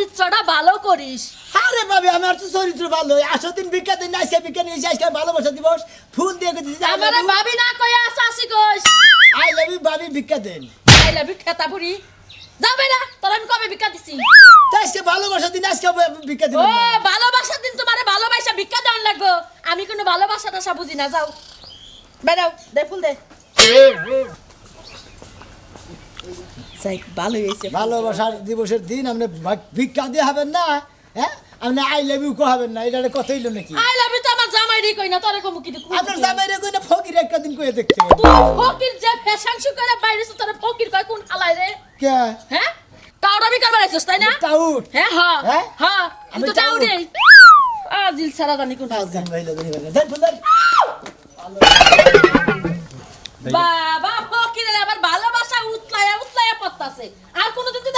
চরিত্রটা ভালো করিস। আরে ভাবি আমার তো চরিত্র ভালো আসো দিন ভিক্ষা দিন আজকে ভিক্ষা নিয়েছি আজকে ভালোবাসা দিবস। ফুল দিয়ে দিচ্ছি আমারে ভাবি না কইয়া চাষি কইস। আই লাভ ইউ ভাবি ভিক্ষা দেন। আই লাভ ইউ খেতা বুড়ি যাবে না তোর আমি কবে ভিক্ষা দিছি? আজকে ভালোবাসা দিন আজকে ভিক্ষা ও দিবেন না। ভালোবাসার দিন তোমারে ভালোবাসা ভিক্ষা দেওয়ার লাগবো। আমি কোনো ভালোবাসা টাসা বুঝি না যাও। বেরাও দে ফুল দে। যাই ভালো হয়েছে ভালোবাসার দিবসের দিন আপনি ভিক্ষা দিয়ে হবেন না হ্যাঁ? আপনি আই লাভ ইউ কো হবেন না এটা কত হইল নাকি? আই লাভ ইউ তো আমার জামাই রে কই না তোরে কমু কি আপনার জামাইরে কই না ফকির একটা দিন কয়ে দেখতে তুই ফকির যে ফ্যাশন শু করে বাইরে সে তোরে ফকির কয় কোন হালাই রে? কে? হ্যাঁ? টাউডা বিকার বাড়াইছিস তাই না? টাউট? হ্যাঁ হ্যাঁ হ্যাঁ? আমি আমি তো টাউট। টাউডে আজিল সারা জানি কোন টাউট গান ভাইলা ধরে গেল দেন ফুল পড়তাছে আর